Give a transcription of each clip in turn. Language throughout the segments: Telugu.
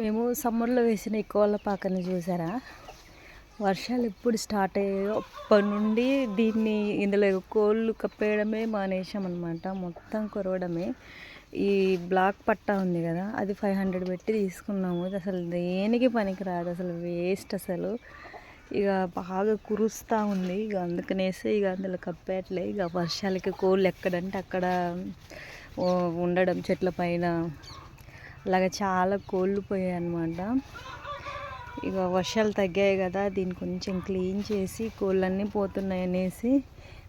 మేము సమ్మర్లో వేసిన ఈ కోళ్ళ పాకని చూసారా? వర్షాలు ఎప్పుడు స్టార్ట్ అయ్యాయో అప్పటి నుండి దీన్ని ఇందులో కోళ్ళు కప్పేయడమే మానేసామన్నమాట మొత్తం కొరవడమే. ఈ బ్లాక్ పట్టా ఉంది కదా అది ఫైవ్ హండ్రెడ్ పెట్టి తీసుకున్నాము. అసలు దేనికి పనికిరాదు అసలు వేస్ట్ అసలు. ఇక బాగా కురుస్తూ ఉంది. ఇక అందుకనేసి ఇక అందులో కప్పేయట్లే. ఇక వర్షాలకి కోళ్ళు ఎక్కడంటే అక్కడ ఉండడం చెట్ల పైన. అలాగ చాలా కోళ్ళు పోయాయి అనమాట ఇక వర్షాలు తగ్గాయి కదా దీన్ని కొంచెం క్లీన్ చేసి కోళ్ళన్నీ పోతున్నాయి అనేసి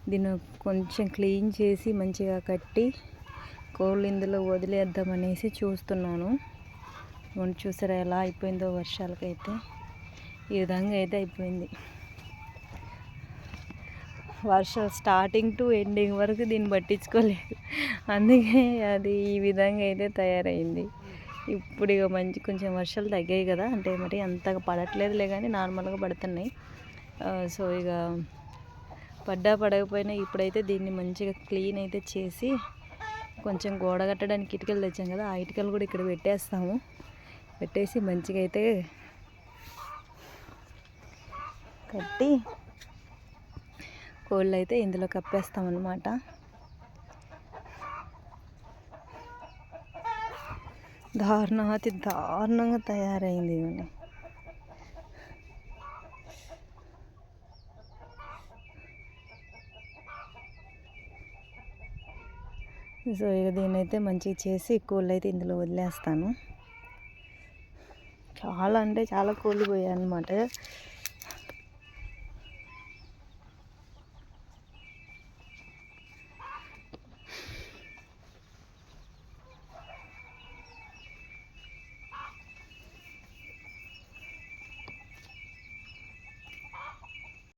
దీన్ని కొంచెం క్లీన్ చేసి మంచిగా కట్టి కోళ్ళు ఇందులో వదిలేద్దామనేసి చూస్తున్నాను. మొన్న చూసారా ఎలా అయిపోయిందో వర్షాలకైతే? ఈ విధంగా అయితే అయిపోయింది. వర్షాలు స్టార్టింగ్ టు ఎండింగ్ వరకు దీన్ని పట్టించుకోలేదు. అందుకే అది ఈ విధంగా అయితే తయారైంది. ఇప్పుడు ఇక మంచి కొంచెం వర్షాలు తగ్గాయి కదా అంటే మరి అంతగా పడట్లేదులే కానీ నార్మల్గా పడుతున్నాయి. సో ఇక పడ్డా పడకపోయినా ఇప్పుడైతే దీన్ని మంచిగా క్లీన్ అయితే చేసి కొంచెం గోడ కట్టడానికి ఇటుకలు తెచ్చాం కదా ఆ ఇటుకలు కూడా ఇక్కడ పెట్టేస్తాము. పెట్టేసి మంచిగా అయితే కట్టి కోళ్ళు అయితే ఇందులో కప్పేస్తామన్నమాట. దారుణం అతి దారుణంగా తయారైంది ఇవన్నీ సో ఇక దీన్నైతే అయితే మంచిగా చేసి కోళ్ళు అయితే ఇందులో వదిలేస్తాను. చాలా అంటే చాలా కోళ్ళు పోయాయి అన్నమాట